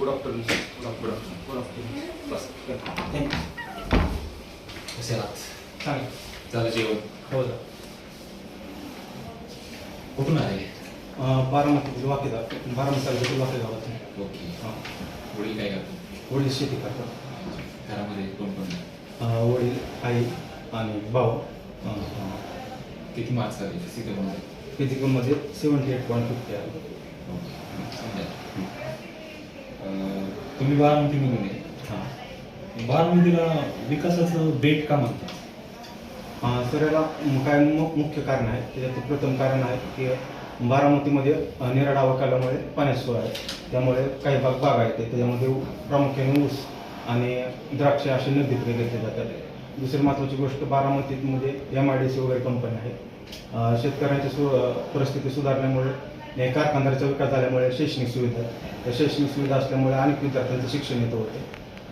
Good afternoon good afternoon good afternoon बस thank you कसे आहात चालेल झालं जेवण हो सर कुठून आले बारामती वाकेगाव बारामती तालुक्यातील वाकेगावातून ओके हां वडील काय करतात वडील शेती करतात घरामध्ये कोण कोण आहे? अं, वडील आई आणि भाऊ अं, किती मार्क्स आले फिजिकलमध्ये फिजिकलमध्ये सेवन्टी एट पॉईंट फिफ्टी आहे ओके अं, तुम्ही बारामतीमधून आहे. हां. बारामतीला विकासाचं बेट का म्हणतात अं, सर याला काय मु- मुख्य कारण आहे. त्याच्यात प्रथम कारण आहे की बारामतीमध्ये अं, निराड अवकाल्यामुळे पाण्याची सोय आहे. त्यामुळे काही भाग बाग आहेत. त्याच्यामध्ये ऊ- प्रामुख्याने ऊस आणि द्राक्ष असे नदी घेतले जातात. दुसरी महत्त्वाची गोष्ट बारामतीमध्ये एम आय डी सी वगैरे कंपनी आहे. अं, शेतकऱ्यांची सु परिस्थिती सुधारल्यामुळे कारखानदारीचा विकास झाल्यामुळे शैक्षणिक सुविधा त्या शैक्षणिक सुविधा असल्यामुळे अनेक विद्यार्थ्यांचं शिक्षण येतं होते.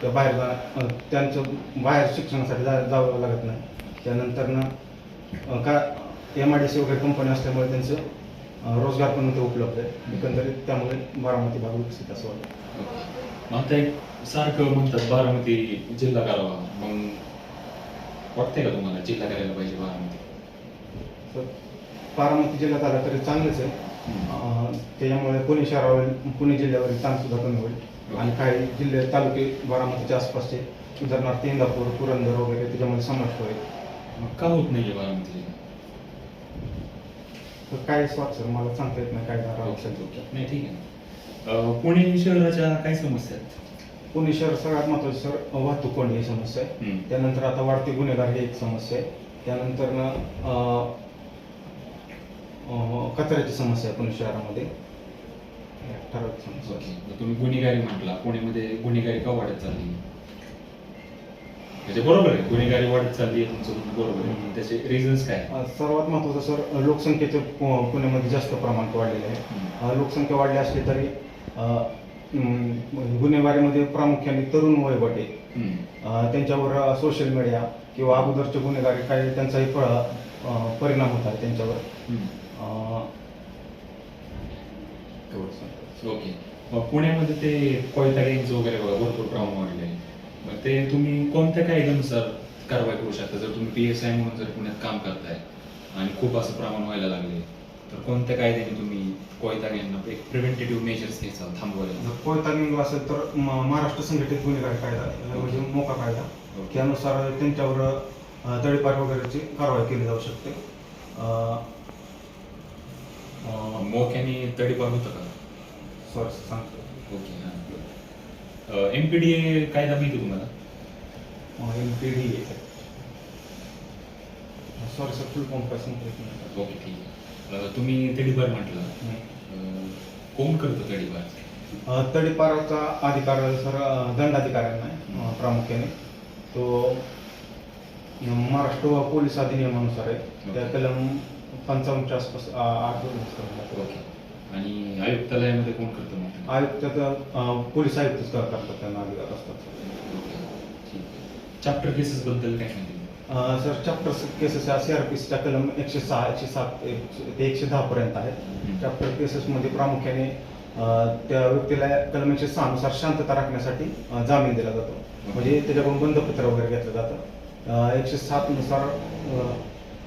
त्या बाहेर जा त्यांचं बाहेर शिक्षणासाठी जा जावं लागत नाही. त्यानंतरनं का एम आय डी सी वगैरे कंपनी असल्यामुळे त्यांचं रोजगार पण इथे उपलब्ध आहे. एकंदरीत त्यामुळे बारामती भाग विकसित असं वाटतं. मग आता एक सारखं म्हणतात बारामती जिल्हा करावा. मग वाटतंय का तुम्हाला जिल्हा करायला पाहिजे बारामती? तर बारामती जिल्ह्यात आला तरी चांगलंच आहे. त्याच्यामुळे पुणे शहरावर पुणे जिल्ह्यावरील ताण सुद्धा कमी होईल. आणि काही जिल्हे तालुके बारामतीच्या आसपासचे उदाहरणार्थ इंदापूर पुरंदर वगैरे त्याच्यामध्ये समावेश होईल. का होत नाहीये बारामती तर काय स्वाद सर मला सांगता येत नाही काय झालं. नाही ठीक आहे. पुणे शहराच्या काय समस्या आहेत? पुणे शहर सगळ्यात महत्वाची सर वाहतूक कोंडी ही समस्या आहे. त्यानंतर आता वाढते गुन्हेगार ही एक समस्या आहे. त्यानंतर कचऱ्याची समस्या पुणे शहरामध्ये. ठराविक समस्या. ओके. मग तुम्ही गुन्हेगारी म्हटला. पुण्यामध्ये गुन्हेगारी का वाढत चालली? म्हणजे बरोबर आहे गुन्हेगारी वाढत चालली आहे तुमचं म्हणणं बरोबर आहे. त्याचे रिझन्स काय? अ, सर्वात महत्त्वाचं सर लोकसंख्येचे पु- पुण्यामध्ये जास्त प्रमाण वाढलेले आहे. अ, लोकसंख्या वाढली असली तरी अ, म, गुन्हेगारीमध्ये प्रामुख्याने तरुण वयोगट आहे. हम्म. अ, त्यांच्यावर सोशल मीडिया किंवा अगोदरचे गुन्हेगारी काही त्यांचाही प- अ, परिणाम होत आहे त्यांच्यावर. हम्म. ओके मग पुण्यामध्ये ते कोयता गँगच वगैरे बघा भरपूर प्रमाण वाढले. मग ते तुम्ही कोणत्या कायद्यानुसार कारवाई करू शकता? जर तुम्ही पी एस आय म्हणून जर पुण्यात काम करताय आणि खूप असं प्रमाण व्हायला लागले तर कोणत्या कायद्याने तुम्ही कोयता गँगना एक प्रिव्हेंटेटिव्ह मेजर्स घ्यायचा थांबवायला? जर कोयता निघलो असेल तर महाराष्ट्र संघटित गुन्हेगारी कायदा म्हणजे मोका कायदा. त्यानुसार त्यांच्यावर अ, तडीपार वगैरेची कारवाई केली जाऊ शकते. मोक्याने तडीपार होतं का? सॉरी सांगतो. ओके हां. एम पी डी ए कायदा माहिती तुम्हाला? M P D sorry sir full form काय सांगतो. ओके ठीक आहे. तुम्ही तडीपार म्हटलं. अं, कोण करतं तडीपार? तडीपाराचा अधिकार सर दंडाधिकाऱ्यांना आहे प्रामुख्याने. तो महाराष्ट्र पोलीस अधिनियमानुसार आहे. त्या कलम पंचावन्नच्या आसपास अ, आठ दोन ओके. आणि आयुक्तालयामध्ये कोण करतं मग? आयुक्त तर, अ, पोलीस आयुक्तच कर- करतात त्यांना अधिकार असतात. चॅप्टर केसेस बद्दल काय अ, sir chapter cases C R P सीच्या कलम एकशे सहा एकशे सात एकशे- ते एकशे दहा पर्यंत आहेत. चॅप्टर केसेसमध्ये प्रामुख्याने अ, त्या व्यक्तीला कलम एकशे सहा नुसार शांतता राखण्यासाठी अ, जामीन दिला जातो. म्हणजे त्याच्याकडून बंधपत्र वगैरे घेतलं जातं. अ, एकशे सात नुसार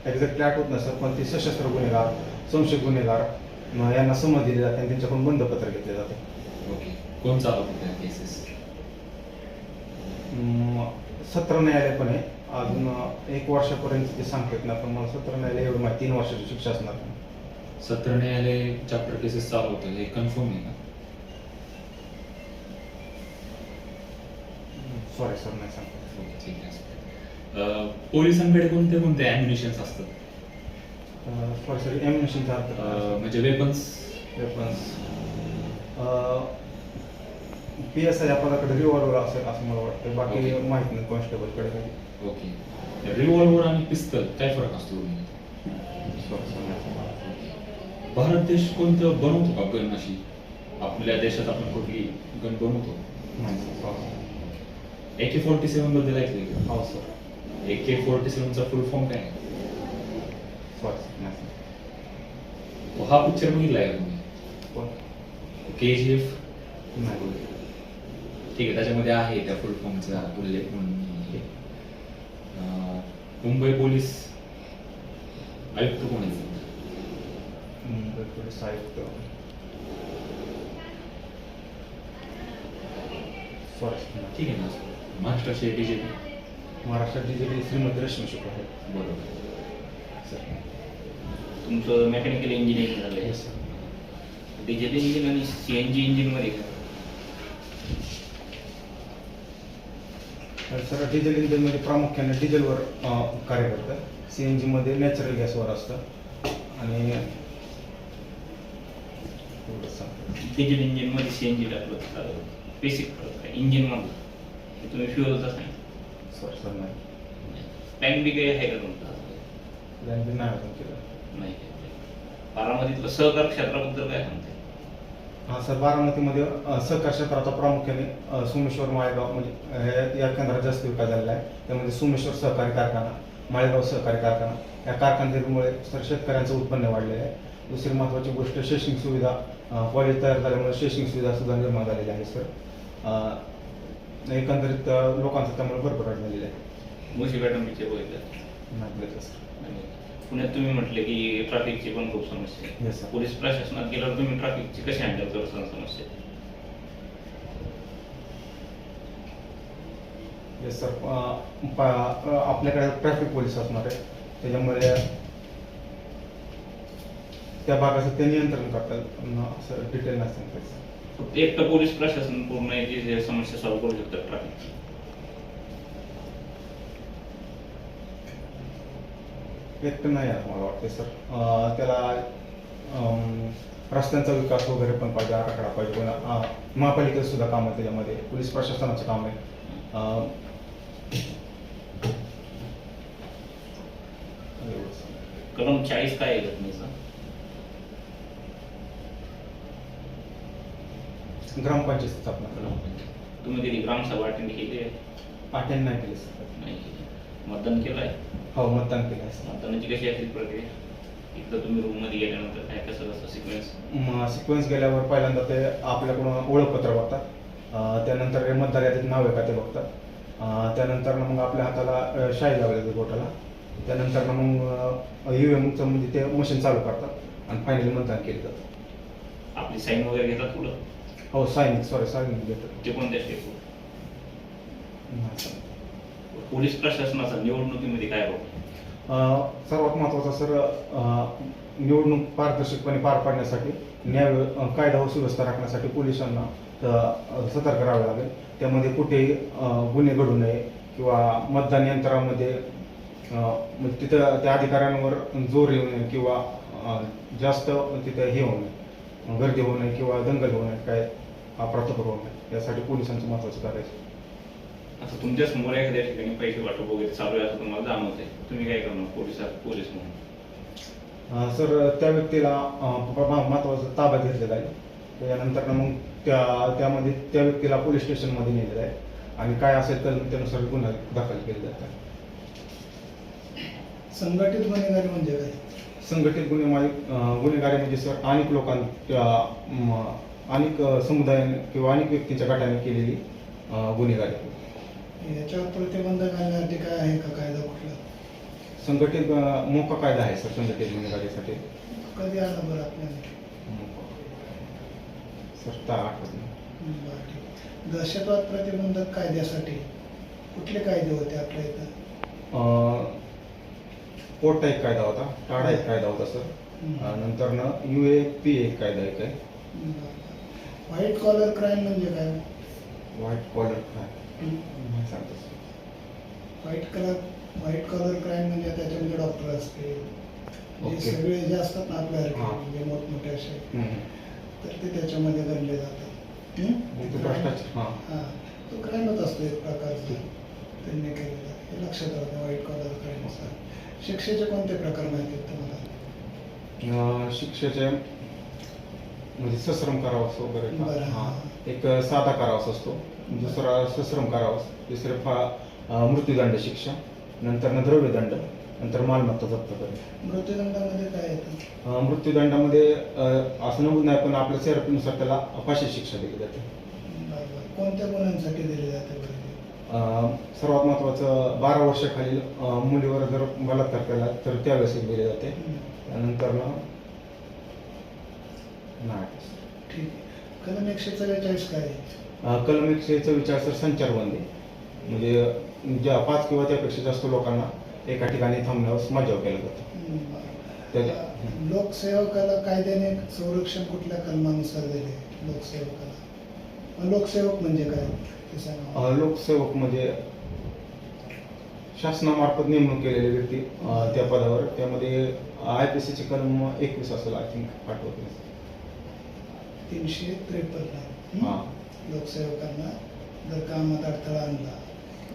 एक्झॅक्टली आठवत नाही सर पण ते सशस्त्र गुन्हेगार संशय गुन्हेगार यांना समज दिली जाते आणि त्यांच्याकडून बंधपत्र घेतले जाते. ओके. कोण चालवतं त्या केसेस सत्र न्यायालय पण आहे. अजून अं, एक वर्षापर्यंत ते सांगतात ना पण मला सत्र न्यायालय एवढं माहिती तीन वर्षाची शिक्षा असणार. सत्र न्यायालय चॅप्टर केसेस चालवतं हे कन्फर्म आहे का सॉरी सर नाही सांगतो. ओके ठीक आहे पोलिसांकडे कोणते कोणते ॲम्युनिशन्स असतात? सॉरी सर एम्युनेशनचा अं, अर्थ म्हणजे weapons weapons P S I या पदाकडे रिव्हॉल्वर असेल असं मला वाटतं बाकी. माहीत नाही कॉन्स्टेबलकडे काही. ओके रिव्हॉल्वर आणि पिस्तल काय फरक असतो. भारत देश कोणतं बनवतो का गन अशी? आपल्या देशात आपण कुठली गन बनवतो? नाही sir sorry A K forty सेवनबद्दल ऐकले हो सर ए के फोर्टी सेवनचा फुल फॉर्म काय आहे? हा पिक्चर बघितलाय का तुम्ही? के जी एफ ठीक आहे त्याच्यामध्ये आहे त्या फुल फॉर्मचा उल्लेख म्हणून. मुंबई पोलीस आयुक्त कोण आहेत मुंबई पोलीस आयुक्त. ठीक आहे ना. महाराष्ट्राचे डीजीपी महाराष्ट्रात डीजीपी श्रीमती रश्मी शुक्ला आहेत. बरोबर. सर. तुमचं मेकॅनिकल इंजिनिअरिंग झालंय. येस सर डिझेल इंजिन आणि सी एन जी इंजिनमध्ये सर डिझेल इंजिनमध्ये प्रामुख्याने डिझेलवर कार्य करतं. सी एन जीमध्ये नॅचरल गॅसवर असतं. आणि. डिझेल इंजिनमध्ये सी एन जी टाकलं बेसिक फरक आहे. इंजिनमधलं ते तुम्ही फ्युअलच नाही. सॉरी नाही. टँक बी काही आहे का तुमचा? नाही अजून केलं नाही बारामतीतलं सहकार क्षेत्राबद्दल काय सांगते हा सर बारामतीमध्ये अ, सहकार क्षेत्राचा प्रामुख्याने अ, सोमेश्वर माळेगाव म्हणजे अ, हे- या केंद्रात जास्त विकास झालेला आहे. त्यामध्ये सोमेश्वर सहकारी कारखाना माळेगाव सहकारी कारखाना या कारखानदारीमुळे सर शेतकऱ्यांचं उत्पन्न वाढलेलं आहे. दुसरी महत्त्वाची गोष्ट शैक्षणिक सुविधा अ, कॉलेज तयार झाल्यामुळे शैक्षणिक सुविधा सुद्धा निर्माण झालेल्या आहे सर. अ, एकंदरीत लोकांचं त्यामुळे भरभराट झालेली आहे. मुशी पॅटर्नचे बघितलं नाही सर आणि पुण्यात तुम्ही म्हटले की ट्रॅफिकची पण खूप समस्या आहे. पोलीस प्रशासनात गेल्यावर तुम्ही ट्रॅफिकची कशी हँडल करता समस्या? येस सर आपल्याकडे ट्रॅफिक पोलीस असणार आहे. त्याच्यामुळे त्या भागाचं ते नियंत्रण करतात. असं डिटेल नाही एकटं पोलीस प्रशासन पूर्ण याची समस्या सॉल्व्ह करू शकतात ट्रॅफिकची एकटं नाही आहे मला वाटते सर. त्याला रस्त्यांचा विकास वगैरे पण पाहिजे आराखडा पाहिजे पण महापालिकेचं सुद्धा काम आहे त्याच्यामध्ये पोलीस प्रशासनाचं काम आहे. कलम चाळीस काय आहे घटनेचा? ग्रामपंचायत स्थापना करा तुम्ही कधी ग्रामसभा अटेंड केली आहे? अटेंड नाही केले सर नाही केली. मतदान केलं आहे हो मतदान केलं आहे मतदानाची कशी असते प्रक्रिया? एकदा तुम्ही रूममध्ये गेल्यानंतर काय कसं कसं सिक्वेन्स सिक्वेन्स गेल्यावर पहिल्यांदा ते आपल्याकडून ओळखपत्र बघतात. अं, त्यानंतर हे मतदार यादीत नाव आहे का ते बघतात. अं, त्यानंतर मग आपल्या हाताला अं, शाई लावली जाते बोटाला. त्यानंतर मग यू एमचं म्हणजे ते मशीन चालू करतात आणि फायनली मतदान केलं जातं. आपली साईन वगैरे घेतात पुढं? हो सायनिक सॉरी सायनिक घेतात ते कोणत्या स्टेप. पोलीस प्रशासनाचा निवडणुकीमध्ये काय अं, सर्वात महत्त्वाचा सर अं, निवडणूक पारदर्शकपणे पार पाडण्यासाठी न्याय अं, कायदा व सुव्यवस्था राखण्यासाठी पोलिसांना अं, सतर्क राहावे लागेल. त्यामध्ये कुठेही अं, गुन्हे घडू नये किंवा मतदान यंत्रामध्ये अं, म्हणजे तिथं त्या अधिकाऱ्यांवर जोर येऊ नये किंवा अं, जास्त तिथं हे होऊ नये गर्दी होऊ नये किंवा दंगल होऊ नये काय अप्रतपर होऊ नये यासाठी पोलिसांचं महत्त्वाचं कार्य आहे. आता तुमच्यासमोर एखाद्या ठिकाणी पैसे वाटप वगैरे चालू आहे असं तुम्हाला जाणवत आहे तुम्ही काय करणार? पोलिसात पोलीस म्हणून. अं, सर त्या व्यक्तीला महत्त्वाचा ताब्यात घेतलेला आहे. त्यानंतर मग त्या त्यामध्ये त्या व्यक्तीला पोलीस स्टेशनमध्ये नेलेलं आहे. आणि काय असेल तर त्यानुसार गुन्हा दाखल केले जातात संघटित गुन्हेगारी म्हणजे काय? संघटित गुन्हेमारी अं, गुन्हेगारी म्हणजे सर अनेक लोकांच्या म, अनेक अं, समुदायाने किंवा अनेक व्यक्तींच्या गटाने केलेली गुन्हेगारी. याच्यावर प्रतिबंध घालण्यासाठी काय आहे का कायदा कुठला? संघटित मोका कायदा आहे सर संघटित गुन्हेगारीसाठी. कधी आला बरं आपल्याला. दहशतवाद प्रतिबंधक कायद्यासाठी कुठले कायदे होते आपल्या इथं? पोटा एक कायदा होता टाडा एक कायदा होता सर. नंतर ना यू ए पी एक कायदा एक आहे. व्हाईट कॉलर क्राईम म्हणजे काय? White collar sir. White colour white collar crime म्हणजे त्याच्यामध्ये डॉक्टर असते जे. सगळे जे असतात ना आपल्या. म्हणजे मोठमोठे असे. तर ते त्याच्यामध्ये गणले जातात. भ्रष्टाचार हां. तो क्राईमच असतो एक प्रकारचा. त्यांनी केलेला. हे लक्षात राहू द्या वाईट कॉलर क्राईम असतात शिक्षेचे कोणते प्रकार माहिती आहेत तुम्हाला? शिक्षेचे म्हणजे सश्रम करावास वगैरे. हां. एक साधा करावास असतो. दुसरा सश्रम करावास. तिसरे फा मृत्यूदंड शिक्षा. नंतर ना द्रव्यदंड. नंतर मालमत्ता जप्त करणे. मृत्यूदंडामध्ये काय येतं? मृत्यूदंडामध्ये असं नमूद नाही पण आपल्या सीआरपीनुसार त्याला फाशी शिक्षा दिली जाते. कोणत्या गुन्ह्यांसाठी दिले जाते सर्वात महत्त्वाचं बारा वर्षाखालील मुलीवर जर बलात्कार केला तर त्यावेळेस दिले जाते. त्यानंतर ना नाही ठीक आहे. कलम एकशे चव्वेचाळीस काय आहे? अं, कलम एकशे चव्वेचाळीस तर संचारबंदी म्हणजे ज्या पाच किंवा त्यापेक्षा जास्त लोकांना एका ठिकाणी थांबण्यावर मजाव केला जातो. हम्म, बरं. त्याच्या- लोकसेवकाला कायद्याने संरक्षण कुठल्या कलमानुसार दिले लोकसेवकाला. मग लोकसेवक म्हणजे काय? ते सांगा. अं, लोकसेवक म्हणजे शासनामार्फत नेमणूक केलेली व्यक्ती अं, त्या पदावर. त्यामध्ये आय पी सीचे कलम एकवीस असेल आय थिंक आठवत नाही तीनशे त्रेपन्न. लोकसेवकांना जर कामात अडथळा आणला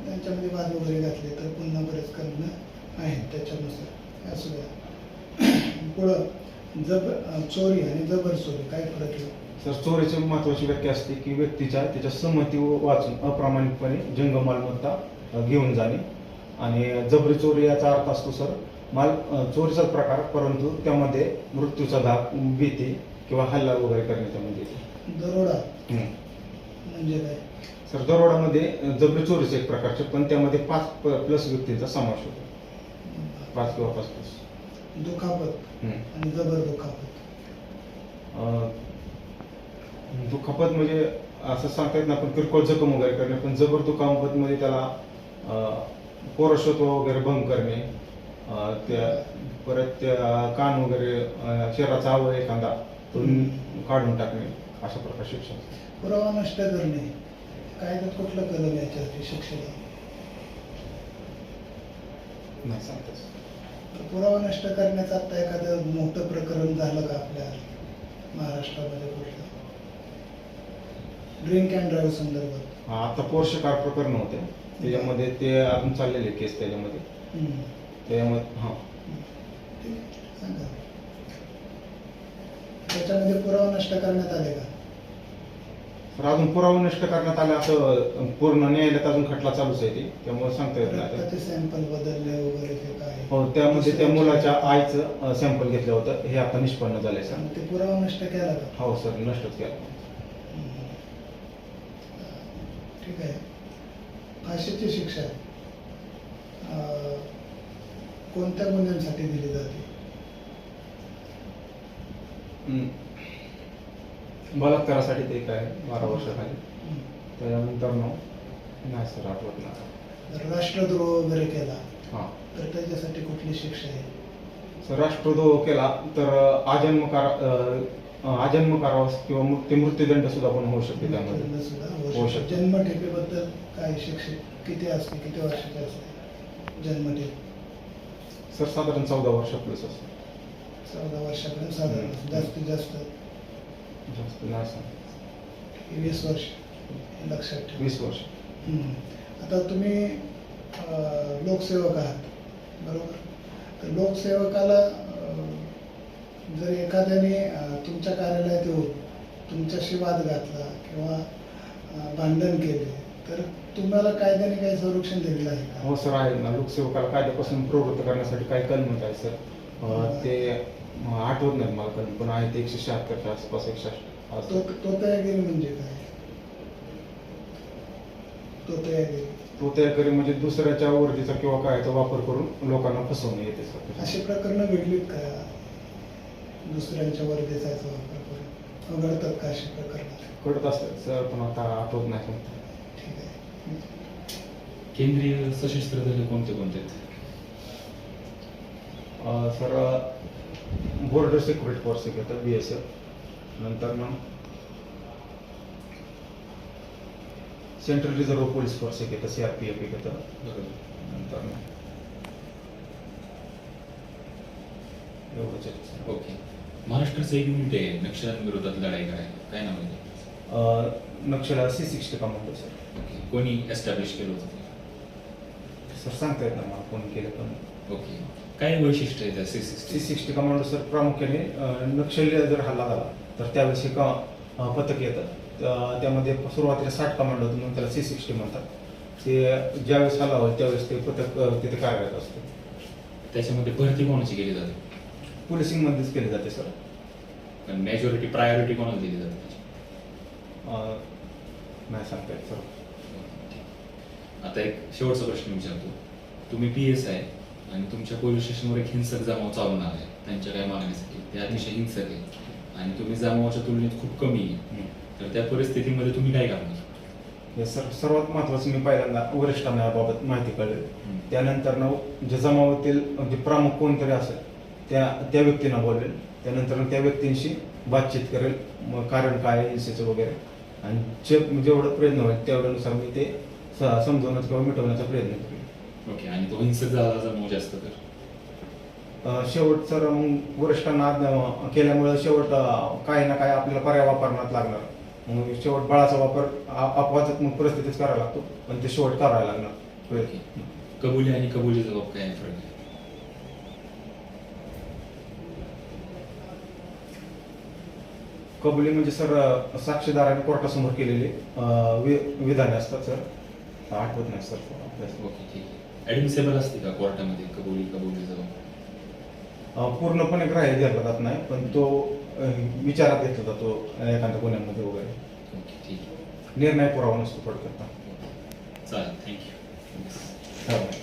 त्यांच्यामध्ये वाद वगैरे घातले तर पुन्हा बरेच करणं आहेत त्याच्यानुसार. असू द्या पुढं जब चोरी आणि जबर चोरी काय फरक आहे? तर चोरीची महत्वाची व्याख्या असते की व्यक्तीच्या त्याच्या संमती वाचून अप्रामाणिकपणे जंग मालमत्ता घेऊन जाणे. आणि जबरी चोरी याचा अर्थ असतो सर माल अ, चोरीचाच प्रकार परंतु त्यामध्ये मृत्यूचा धाक भीती किंवा हल्ला वगैरे करणे त्यामध्ये येते. दरोडा. म्हणजे काय? सर दरोडामध्ये जबरी चोरीचे एक प्रकारचे पण त्यामध्ये पाच प्लस व्यक्तींचा समावेश होतो. पाच किंवा पाच प्लस दुखापत. आणि जबर दुखापत. दुखापत म्हणजे असं सांगता येत ना आपण किरकोळ जखम वगैरे करणे पण जबर दुखापत मध्ये त्याला पौरशत्व वगैरे भंग करणे त्या परत त्या कान वगैरे शरीराचा अवयव एखादा तो काढून टाकणे अशा प्रकार शिक्षण. पुरावा नष्ट करणे. कायद्यात कुठलं कलम याच्यासाठी शिक्षेला नाही सांगताच. पुरावा नष्ट करण्याचं आता एखादं मोठं प्रकरण झालं का आपल्या महाराष्ट्रामध्ये कुठलं? ड्रिंक अँड ड्राईव्ह संदर्भात. हा, आता पोर्ष कार प्रकरण होते. त्याच्यामध्ये ते अजून चाललेले केस त्याच्यामध्ये. त्याच्यामध्ये हां. सांगा. त्याच्यामध्ये पुरावा नष्ट करण्यात आले का? तर अजून पुरावा नष्ट करण्यात आले असं पूर्ण न्यायालयात अजून खटला चालूच आहे ते. त्यामुळे सांगता येत नाही. रक्ताचे सॅम्पल बदलले वगैरे ते काय? हो त्यामध्ये त्या मुलाच्या आईचं सॅम्पल घेतलं होतं. हे आता निष्पन्न झालंय सर. ते पुरावा नष्ट केला का? हो सर नष्टच केलं. हम्म. ठीक आहे. फाशीची शिक्षा अं, कोणत्या गुन्ह्यांसाठी दिली जाते. बलात्कारासाठी ते काय बारा वर्षाखाली. त्याच्यानंतर मग नाही सर आठवत नाही. जर राष्ट्रद्रोह वगैरे केला. हां. तर त्याच्यासाठी कुठली शिक्षा आहे? सर राष्ट्रद्रोह केला तर आजन्म कार आजन्म कारावास किंवा मृ- ते मृत्यूदंड सुद्धा पण होऊ शकते त्यामध्ये. होऊ शकतो. जन्मठेपेबद्दल काय शिक्षा किती असते किती वर्षाची असते जन्मठेप? सर साधारण चौदा वर्ष प्लस असं चौदा वर्षापर्यंत साधारण. जास्तीत जास्त वीस वर्ष. लक्षात ठेवा. वीस वर्ष. आता तुम्ही लोकसेवक आहात. बरोबर? तर लोकसेवकाला जर एखाद्याने तुमच्या कार्यालयात येऊन तुमच्याशी वाद घातला किंवा भांडण केले तर तुम्हाला कायद्याने काही संरक्षण दिलेलं आहे हो सर आहे ना. लोकसेवकाला कायद्यापासून प्रवृत्त करण्यासाठी काही कलम आहे सर. ते आठवत नाही मला कलम पण आहे ते एकशे शहात्तरच्या आसपास एकशे तो असं तो तयागिरी म्हणजे काय? तो तयागिरी तो तयारी म्हणजे दुसऱ्याच्या वर्दीचा किंवा काय वापर करून लोकांना फसवणे येते सर. अशी प्रकरणं घडलीत का? दुसऱ्यांच्या वर्दीचा याचा वापर करून? घडतात का अशी प्रकरणं? कळत असतात सर पण आता आठवत नाही कोणतं. ठीक आहे. केंद्रीय सशस्त्र दल कोणते कोणते? आहेत अं, सर बॉर्डर सिक्युरिटी फोर्स एक येतं बी एस एफ नंतर ना सेंट्रल रिझर्व्ह पोलीस फोर्स येतं सी आर पी एफ येतं नंतर एवढंच सर. ओके. महाराष्ट्राचं एक युनिट आहे नक्षल्यांविरोधात लढाई करायला. काय नाव आहे नक्षला सी सिक्स्टी कमांडो सर कोणी एस्टॅब्लिश केलं होतं? सर सांगता येत ना मला कोण केलं पण. ओके. काय वैशिष्ट्य आहे त्या C C sixty sixty commando sir प्रामुख्याने अं, नक्षली जर हल्ला झाला तर त्यावेळेस हे का पथक येतं. त्या- त्यामध्ये सुरुवातीला साठ कमांडो होतं म्हणून त्याला सी सिक्स्टी म्हणतात. ते ज्यावेळेस हल्ला होईल त्यावेळेस ते पथक अं, तिथे कार्यरत असते. त्याच्यामध्ये भरती कोणाची केली जाते? पोलिसिंगमध्येच केले जाते सर मेजॉरिटी प्रायोरिटी कोणाला दिली जाते? अं, नाही सांगता येत सर आता एक शेवटचा प्रश्न विचारतो. तुम्ही पी एस आहे आणि तुमच्या पोलीस स्टेशनवर एक हिंसक जमाव चालून आलाय. त्यांच्या काही मागणीसाठी ते अतिशय हिंसक आहे आणि तुम्ही जमावाच्या तुलनेत खूप कमी आहे तर त्या परिस्थितीमध्ये तुम्ही काय करणार? सर सर्वात महत्त्वाचं मी पहिल्यांदा वरिष्ठांना याबाबत माहिती कळेल. त्यानंतर न जे जमावातील जे प्रमुख कोणतरी असेल त्या त्या व्यक्तींना बोलेल. त्यानंतर त्या व्यक्तींशी बातचीत करेल. मग कारण काय आहे हिंसेचं वगैरे. आणि जे जेवढं प्रयत्न होईल तेवढ्यानुसार मी ते समजवण्याचा किंवा मिटवण्याचा प्रयत्न करेल. ओके आणि तो हिंसक झाला जमाव जास्त तर अं, शेवट सर मग वरिष्ठांना आज्ञा केल्यामुळे शेवट अं, काही ना काही आपल्याला पर्याय वापरण्यात लागणार. मग शेवट बळाचा वापर आ- अपवादात्मक परिस्थितीच करायला लागतो पण ते शेवट करायला लागणार. प्रयत्न कबुली आणि कबुली जबाब काय आहे? फरक कबुली म्हणजे सर अं, साक्षीदाराने कोर्टासमोर केलेली अं, वि- विधाने असतात सर. आठवत नाही सर. आपल्याला. ओके ठीक आहे. ऍडमिसेबल असते का कोर्टामध्ये? कबुली कबुली अं, पूर्णपणे ग्राह्य धरला जात नाही पण तो अं, विचारात घेतला जातो एखाद्या गुन्ह्यामध्ये वगैरे. ओके ठीक आहे. निर्णय पुरावा नसतो थोडक्यात. चालेल थँक्यू.